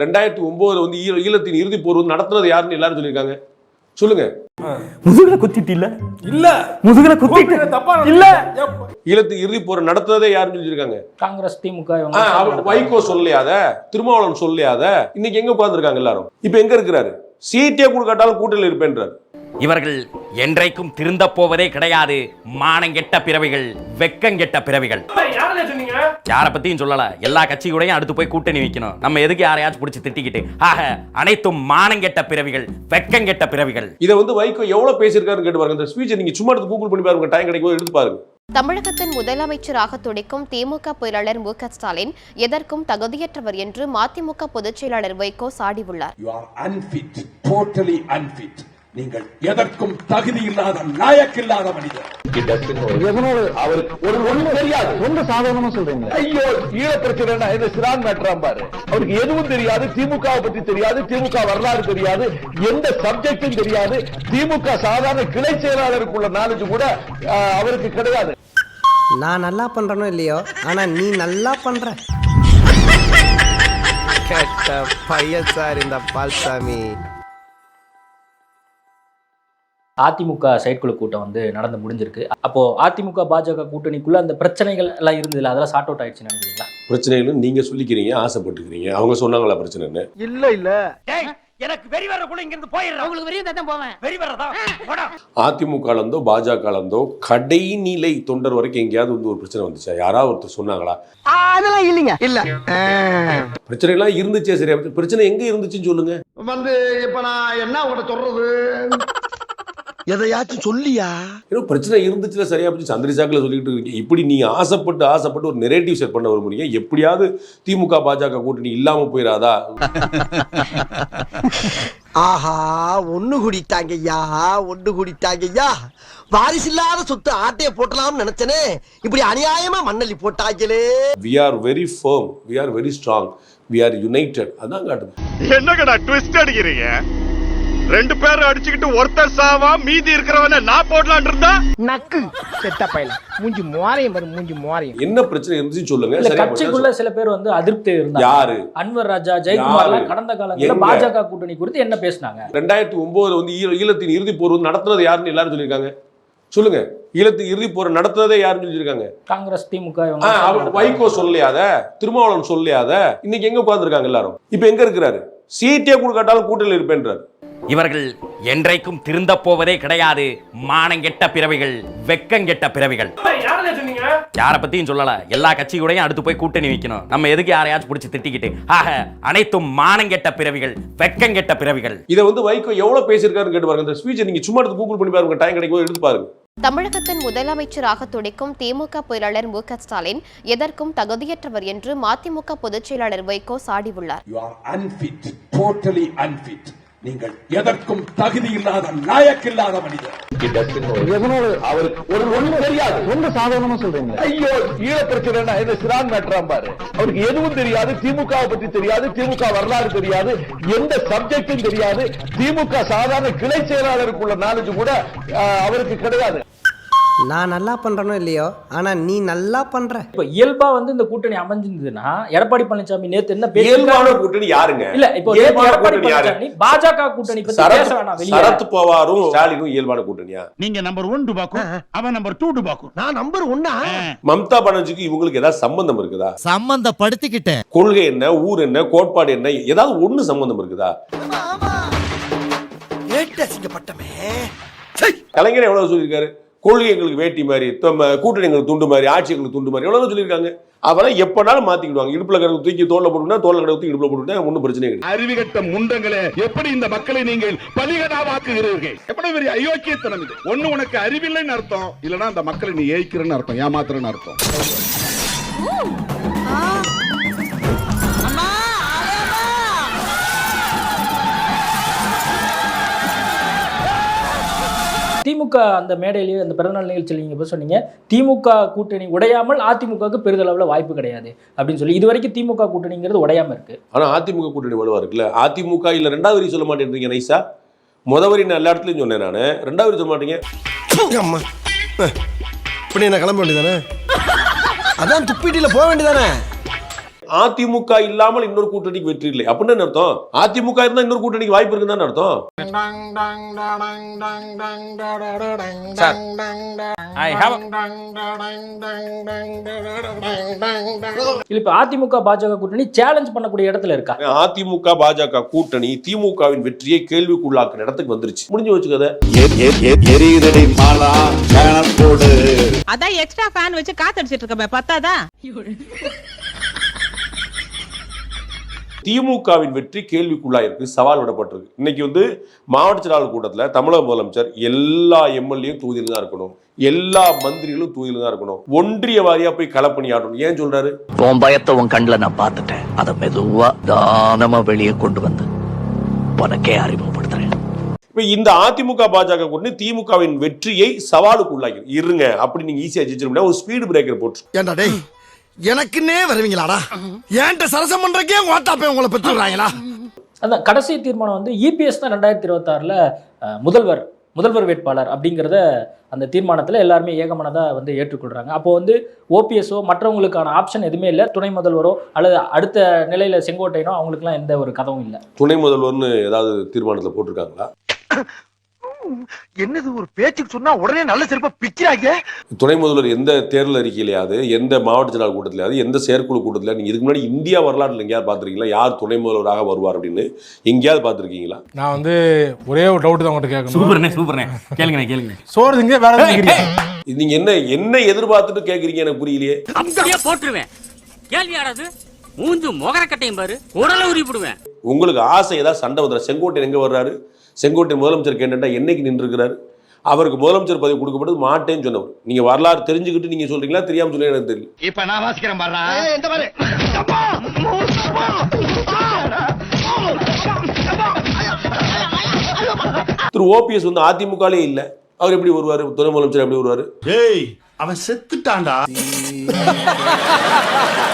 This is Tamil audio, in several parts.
ரெண்டாயிரத்தி ஒன்பதுல வந்து ஈழ- ஈழத்தின் இறுதி போர் வந்து நடத்துனது யாருன்னு எல்லாரும் சொல்லியிருக்காங்க. சொல்லுங்க. முதுகுல குத்திட்டு இல்ல. இல்ல முதுகுல குத்திட்டு தப்பா இல்ல. ஈழத்தின் இறுதி போர் நடத்துனதே யாருன்னு சொல்லியிருக்காங்க. காங்கிரஸ் திமுக ஆ, இவங்க அவர் வைகோ சொல்லலையாத? திருமாவளவன் சொல்லலையாத? இன்னைக்கு எங்க உட்கார்ந்திருக்காங்க எல்லாரும்? இப்ப எங்க இருக்கிறாரு? சீட்டே கொடுக்காட்டாலும் கூட்டணியில் இருப்பேன்றார். இவர்கள் என்றைக்கும் திருந்தப் போவதே கிடையாது. மானங்கெட்ட பிறவிகள் வெக்கங்கெட்ட பிறவிகள். யாரே பத்தியும் சொல்லல. எல்லா கட்சிகூடையும் அடுத்து போய் கூட்டணி வைக்கணும். நம்ம எதுக்கு யாரையாச்சும் பிடிச்சி திட்டிக்கிட்டு? ஆக அனைத்தும் மானங்கெட்ட பிறவிகள் வெக்கங்கெட்ட பிறவிகள். இதை வந்து வைகோ எவ்வளவு பேசியிருக்காருன்னு கேட்டு பாருங்க. இந்த ஸ்பீச்சை நீங்க சும்மா எடுத்து கூகுள் பண்ணி பாருங்க. டைம் கிடைக்கும் போது எடுத்து பாருங்க. தமிழகத்தின் முதலமைச்சராக துடிக்கும் திமுக பொருளாளர் மு க ஸ்டாலின் எதற்கும் தகுதியற்றவர் என்று மதிமுக பொதுச் செயலாளர் வைகோ சாடியுள்ளார். நீங்கள் எதற்கும் தகுதி இல்லாத லாயக்கில்லாத மனிதர் அவருக்கு ஒரு ஒண்ணு தெரியாது. ரொம்ப சாதாரணமா சொல்றீங்க ஐயோ ஈழ பிரச்சனை என்ன? சிறான் மேட்டராம் பாரு. அவருக்கு எதுவும் தெரியாது திமுக பத்தி தெரியாது திமுக வரலாறு தெரியாது எந்த சப்ஜெக்டும் தெரியாது. திமுக சாதாரண கிளை செயலாளருக்குள்ள நாலேஜ் கூட அவருக்கு கிடையாது. நான் நல்லா பண்றனோ இல்லையோ? ஆனா நீ நல்லா பண்ற. கெட்ட பையன் சார் இந்த பால்சாமி. அதிமுக செயற்குழு கூட்டம் வந்து நடந்து முடிஞ்சிருக்கு. அப்போ அதிமுக பாஜக கூட்டணிக்குள்ள அந்த பிரச்சனைகள் எல்லாம் இருந்ததுல அதெல்லாம் சார்ட் அவுட் ஆயிடுச்சுன்னு நினைக்கிறீங்களா? பிரச்சனைகளும் நீங்க சொல்லிக்கிறீங்க ஆசைப்பட்டுக்கிறீங்க. அவங்க சொன்னாங்களா பிரச்சனைன்னு இல்ல இல்ல. எனக்கு வெறி வர்றக்குள்ள இங்க இருந்து போயிடுறேன் உங்களுக்கு வெறி தான் போவேன். வெறி வர்றதா? போடா. அதிமுக இருந்தோ பாஜக இருந்தோ கடைநிலை தொண்டர் வரைக்கும் எங்கேயாவது வந்து ஒரு பிரச்சனை வந்துச்சா? யாராவது ஒருத்தர் சொன்னாங்களா? அதெல்லாம் இல்லைங்க. இல்ல. பிரச்சனை எல்லாம் இருந்துச்சே சரியா? பிரச்சனை எங்க இருந்துச்சுன்னு சொல்லுங்க. வந்து இப்ப நான் என்ன உங்கள்ட்ட சொல்றது? எதையாச்சும் சொல்லியா? ஏன்னா பிரச்சனை இருந்துச்சுல சரியா போச்சு சந்திரசாக்கில் சொல்லிட்டு இருக்கீங்க. இப்படி நீங்க ஆசைப்பட்டு ஆசைப்பட்டு ஒரு நெரேட்டிவ் செட் பண்ண விரும்புறீங்க. எப்படியாவது திமுக பாஜக கூட்டணி இல்லாம போயிடாதா? ஆஹா ஒண்ணு குடித்தாங்கய்யா ஒண்ணு குடித்தாங்கய்யா. வாரிசில்லாத சொத்து ஆட்டைய போட்டலாம்னு நினைச்சனே. இப்படி அநியாயமா மண்ணள்ளி போட்டாங்களே we are very firm we are very strong we are united அதான் காட்டுது. என்னங்கடா ட்விஸ்ட் அடிக்கிறீங்க? ரெண்டு பேரும் அடிச்சுக்கிட்டு ஒருத்தர் சாவா மீதி இருக்கிறவன நான் போடலான் இருந்தா? நக்கு. செத்த பையல. மூஞ்சி மோரையும் பாரு மூஞ்சி மோரையும். என்ன பிரச்சனை இருந்துச்சுன்னு சொல்லுங்க. இல்ல சரியா கட்சிக்குள்ள? சில பேர் வந்து அதிருப்தி இருந்தாங்க. யாரு? அன்வர் ராஜா ஜெயக்குமார் எல்லாம் யாரு? கடந்த எங்க? பாஜக கூட்டணி குறித்து என்ன பேசினாங்க? ரெண்டாயிரத்தி ஒன்பதுல வந்து ஈழ- ஈழத்தின் இறுதி போர் வந்து நடத்துனது யாருன்னு எல்லாரும் சொல்லியிருக்காங்க. சொல்லுங்க. ஈழத்தின் இறுதி போர் நடத்துனதே யாருன்னு சொல்லியிருக்காங்க? காங்கிரஸ் திமுக ஆ, இவங்க அவர் வைகோ சொல்லலையாத திருமாவளவன் சொல்லலையாத இன்னைக்கு எங்க உட்கார்ந்திருக்காங்க எல்லாரும்? இப்ப எங்க இருக்கிறாரு? சீட்டே கொடுக்காட்டாலும் கூட்டணியில் இருப்பேன்றார். இவர்கள் என்றைக்கும் திருந்தப் போவதே கிடையாது. மானங்கெட்ட பிறவிகள் வெக்கங்கெட்ட பிறவிகள். யாரே பத்தியும் சொல்லல. எல்லா கட்சிகூடையும் அடுத்து போய் கூட்டணி வைக்கணும். நம்ம எதுக்கு யாரையாச்சும் பிடிச்சி திட்டிக்கிட்டு. ஆக அனைத்தும் மானங்கெட்ட பிறவிகள் வெக்கங்கெட்ட பிறவிகள். இதை வந்து வைகோ எவ்வளவு பேசியிருக்காருன்னு கேட்டு பாருங்க. இந்த ஸ்பீச்சை நீங்க சும்மா எடுத்து கூகுள் பண்ணி பாருங்க. டைம் கிடைக்கும் எடுத்து பாருங்க. தமிழகத்தின் முதலமைச்சராக துடிக்கும் திமுக பொருளாளர் மு க ஸ்டாலின் எதற்கும் தகுதியற்றவர் என்று மதிமுக பொதுச் செயலாளர் வைகோ சாடியுள்ளார். நீங்கள் எதற்கும் தகுதி இல்லாத லாயக்கில்லாத மனிதர் அவருக்கு ஒரு ஒண்ணு தெரியாது. ரொம்ப சாதாரணமா சொல்றீங்க. ஐயோ ஈழ பிரச்சனை என்ன சிறான் மேட்டராம் பாரு. அவருக்கு எதுவும் தெரியாது. திமுக பத்தி தெரியாது. திமுக வரலாறு தெரியாது. எந்த சப்ஜெக்டும் தெரியாது. திமுக சாதாரண கிளை செயலாளருக்குள்ள நாலேஜ் கூட ஆஹ், அவருக்கு கிடையாது. நான் நல்லா பண்றனோ இல்லையோ? ஆனா நீ நல்லா பண்ற. இப்ப இயல்பா வந்து இந்த கூட்டணி அமைஞ்சிருந்ததுன்னா எடப்பாடி பழனிசாமி நேத்து என்ன இயல்பான கூட்டணி யாருங்க? இல்ல இப்போ எடப்பாடி பழனிசாமி பாஜக கூட்டணி பத்தி பேச வேணாம் வெளியே. சரத் பவாரும் ஸ்டாலினும் இயல்பான கூட்டணியா? நீங்க நம்பர் ஒன் டுபாக்கும் அவன் நம்பர் டூ டுபாக்கும். நான் நம்பர் ஒன்னா மம்தா பானர்ஜிக்கு இவங்களுக்கு ஏதாவது சம்பந்தம் இருக்குதா? சம்பந்தப்படுத்திக்கிட்டேன். கொள்கை என்ன ஊர் என்ன கோட்பாடு என்ன ஏதாவது ஒண்ணு சம்பந்தம் இருக்குதா? கலைஞர் எவ்வளவு சொல்லியிருக்காரு? கொள்கை எங்களுக்கு வேட்டி மாதிரி கூட்டணி எங்களுக்கு துண்டு மாதிரி ஆட்சி எங்களுக்கு துண்டு மாதிரி எவ்வளவு சொல்லியிருக்காங்க. அவெல்லாம் எப்பனாலும் மாத்திக்கிடுவாங்க. இடுப்புல கிடக்கு தூக்கி தோல்ல போட்டுனா தோல்ல கிடக்கு தூக்கி இடுப்புல போட்டுனா ஒன்றும் பிரச்சனை கிடையாது. அறிவுகட்ட முண்டங்களே எப்படி இந்த மக்களை நீங்கள் பலிகடாவாக்குகிறீர்கள்? எப்படி பெரிய அயோக்கியத்தனம் இது. ஒண்ணு உனக்கு அறிவில்லைன்னு அர்த்தம் இல்லனா அந்த மக்களை நீ ஏய்க்கிறன்னு அர்த்தம் ஏமாத்துறன்னு அர்த்தம். திமுக அந்த மேடையிலேயே அந்த பிறந்தநாள் நிகழ்ச்சியில் நீங்க போய் சொன்னீங்க திமுக கூட்டணி உடையாமல் அதிமுகவுக்கு பெரிதளவுல வாய்ப்பு கிடையாது அப்படின்னு சொல்லி. இது வரைக்கும் திமுக கூட்டணிங்கிறது உடையாம இருக்கு. ஆனா அதிமுக கூட்டணி வலுவா இருக்குல்ல? அதிமுக இல்ல ரெண்டாவது வரி சொல்ல மாட்டேன்றீங்க நைஸா முத வரி நான் எல்லா இடத்துலயும் சொன்னேன் நானு. ரெண்டாவது சொல்ல மாட்டீங்க? அம்மா. இப்படி என்ன கிளம்ப வேண்டியதானே அதான் துப்பிட்டில போக வேண்டியதானே அதிமுக இல்லாமல் இன்னொரு கூட்டணிக்கு வெற்றி இல்லை. அப்படின்னு என்ன அர்த்தம்? அதிமுக இருந்தா இன்னொரு கூட்டணிக்கு வாய்ப்பு இருக்குன்னு அர்த்தம்? இப்ப அதிமுக பாஜக கூட்டணி சேலஞ்ச் பண்ணக்கூடிய இடத்துல இருக்கா? அதிமுக பாஜக கூட்டணி திமுகவின் வெற்றியை கேள்விக்குள்ளாக்குற இடத்துக்கு வந்துருச்சு. முடிஞ்சு வச்சுக்கத அதான் எக்ஸ்ட்ரா ஃபேன் வச்சு காத்தடிச்சிட்டு இருக்கமே பத்தாதா? திமுகவின் வெற்றி கேள்விக்குள்ளாயிருக்கு சவால் விடப்பட்டிருக்கு. இன்னைக்கு வந்து மாவட்ட செயலாளர் கூட்டத்தில் தமிழக முதலமைச்சர் எல்லா எம்எல்ஏயும் தொகுதியில் தான் இருக்கணும். எல்லா மந்திரிகளும் தொகுதியில் தான் இருக்கணும். ஒன்றிய வாரியா போய் களப்பணி ஆடணும். ஏன் சொல்றாரு? உன் பயத்தை உன் கண்ணில் நான் பார்த்துட்டேன். அதை மெதுவா தானமா வெளியே கொண்டு வந்து உனக்கே அறிமுகப்படுத்துறேன். இப்ப இந்த அதிமுக பாஜக கூட்டணி திமுகவின் வெற்றியை சவாலுக்கு உள்ளாக்கி இருங்க அப்படி நீங்க ஈஸியா ஜெயிச்சிருந்தா ஒரு ஸ்பீடு பிரேக்கர் போட்டு எனக்குன்னே வருவீங்களாடா? ஏன்ட்ட சரசம் பண்றக்கே வாட்டாப்பே உங்களை பெற்றுறாங்களா அந்த கடைசி தீர்மானம் வந்து இபிஎஸ் தான் ரெண்டாயிரத்தி இருபத்தாறுல முதல்வர் முதல்வர் வேட்பாளர் அப்படிங்கிறத அந்த தீர்மானத்தில் எல்லாருமே ஏகமனதா வந்து ஏற்றுக்கொள்றாங்க. அப்போ வந்து ஓபிஎஸ்ஓ மற்றவங்களுக்கான ஆப்ஷன் எதுவுமே இல்லை. துணை முதல்வரோ அல்லது அடுத்த நிலையில செங்கோட்டையனோ அவங்களுக்குலாம் எந்த ஒரு கதவும் இல்லை. துணை முதல்வர்னு ஏதாவது தீர்மானத்தில் போட்டிருக்காங்களா? என்னது ஒரு பேச்சுக்கு சொன்னா உடனே நல்ல சிறப்பா பிக்கிறாங்க துணை முதல்வர் எந்த தேர்தல் அறிக்கையிலையாவது எந்த மாவட்ட செயலாளர் கூட்டத்திலாவது எந்த செயற்குழு கூட்டத்தில் நீங்க இதுக்கு முன்னாடி இந்தியா வரலாற்றில் எங்கேயாவது பார்த்துருக்கீங்களா? யார் துணை முதல்வராக வருவார் அப்படின்னு? எங்கேயாவது பார்த்துருக்கீங்களா? நான் வந்து ஒரே ஒரு டவுட் தான் உங்கள்கிட்ட கேட்கணும். சூப்பர்ண்ணே சூப்பர்ண்ணே. கேளுங்கண்ணே கேளுங்க சோறு திங்க வேற நீங்க என்ன என்ன எதிர்பார்த்துட்டு கேட்குறீங்க எனக்கு புரியலையே? அப்படியே போட்டுருவேன். கேள்வி ஆடாது மூஞ்சு முகரக்கட்டையும் பாரு உடல உரிப்பிடுவேன் உங்களுக்கு ஆசை ஏதாவது சண்டை வந்துடுற செங்கோட்டையன் எங்க வர்றாரு? செங்கோட்டையன் முதலமைச்சர் கேட்டுட்டா என்னைக்கு நின்றுருக்கிறாரு? அவருக்கு முதலமைச்சர் பதவி கொடுக்கப்பட்டது மாட்டேன்னு சொன்னவர். நீங்க வரலாறு தெரிஞ்சுக்கிட்டு நீங்க சொல்றீங்களா? தெரியாம சொல்லி எனக்கு தெரியல. இப்ப நான் வாசிக்கிறேன் திரு ஓபிஎஸ் வந்து அதிமுகலே இல்ல. அவர் எப்படி வருவாரு? துணை முதலமைச்சர் எப்படி வருவாரு? டேய் அவன் செத்துட்டான்டா.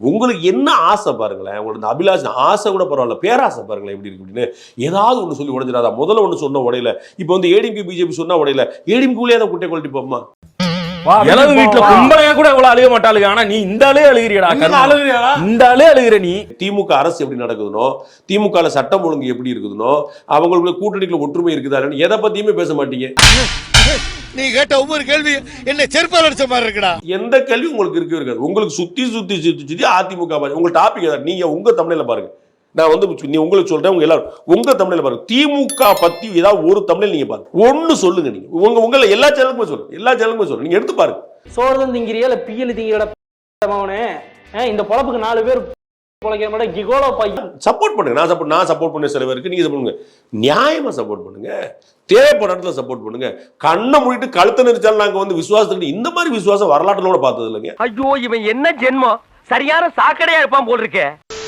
உங்களுக்கு என்ன ஆசை பாருங்களேன்? உங்களுக்கு இந்த அபிலாஷ் ஆசை கூட பரவாயில்ல பேராசை பாருங்களேன் எப்படி இருக்கு அப்படின்னு. ஏதாவது ஒன்று சொல்லி உடஞ்சிடாதா? முதல்ல ஒன்று சொன்ன உடையில. இப்போ வந்து ஏடிஎம்கே பிஜேபி சொன்னா உடையில. ஏடிஎம்கேலே அதை குட்டை குவாலிட்டி போமா இளவு வீட்டுல. கும்பலையா கூட இவ்வளவு அழுக மாட்டாளுங்க. ஆனா நீ இந்த ஆளே அழுகிறியடா? இந்த ஆளே அழுகிற நீ. திமுக அரசு எப்படி நடக்குதுனோ திமுக சட்டம் ஒழுங்கு எப்படி இருக்குதுனோ அவங்களுக்குள்ள கூட்டணிக்குள்ள ஒற்றுமை இருக்குதா எதை பத்தியுமே பேச மாட்டீங்க. நீ கேட்ட ஒவ்வொரு கேள்வி என்ன செருப்பால் அடிச்ச மாதிரி இருக்குடா. எந்த கேள்வி உங்களுக்கு இருக்கவே இருக்காது. உங்களுக்கு சுத்தி சுத்தி சுத்தி சுத்தி அதிமுக. உங்க டாபிக் ஏதாவது நீங்க உங்க தமிழ்ல பாருங்க. நான் வந்து நீ உங்களுக்கு சொல்றேன் உங்க எல்லாரும் உங்க தமிழ்ல பாருங்க. திமுக பத்தி ஏதாவது ஒரு தமிழ் நீங்க பாருங்க. ஒண்ணு சொல்லுங்க நீங்க. உங்க உங்கள எல்லா சேனலுக்குமே சொல்லுங்க எல்லா சேனலுக்குமே சொல்லுங்க நீங்க எடுத்து பாருங்க. சோறுதான் திங்கிறியா இல்லை பியல் திங்கிற அவனே இந்த பொழப்புக்கு நாலு பேர் சப்போர்ட் பண்ணுங்க. நான் சப்போர்ட் நான் சப்போர்ட் பண்ண சில பேருக்கு நீங்க பண்ணுங்க. நியாயமா சப்போர்ட் பண்ணுங்க. தேவைப்படுற இடத்துல சப்போர்ட் பண்ணுங்க. கண்ணை மூடிட்டு கழுத்தை நெரிச்சாலும் நாங்க வந்து விசுவாசத்துக்கு இந்த மாதிரி விசுவாசம் வரலாற்றுல பார்த்தது இல்லைங்க ஐயோ இவன் என்ன ஜென்மம்? சரியான சாக்கடையா இருப்பான் போல் இருக்கே.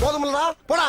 போதுமில்லடா போடா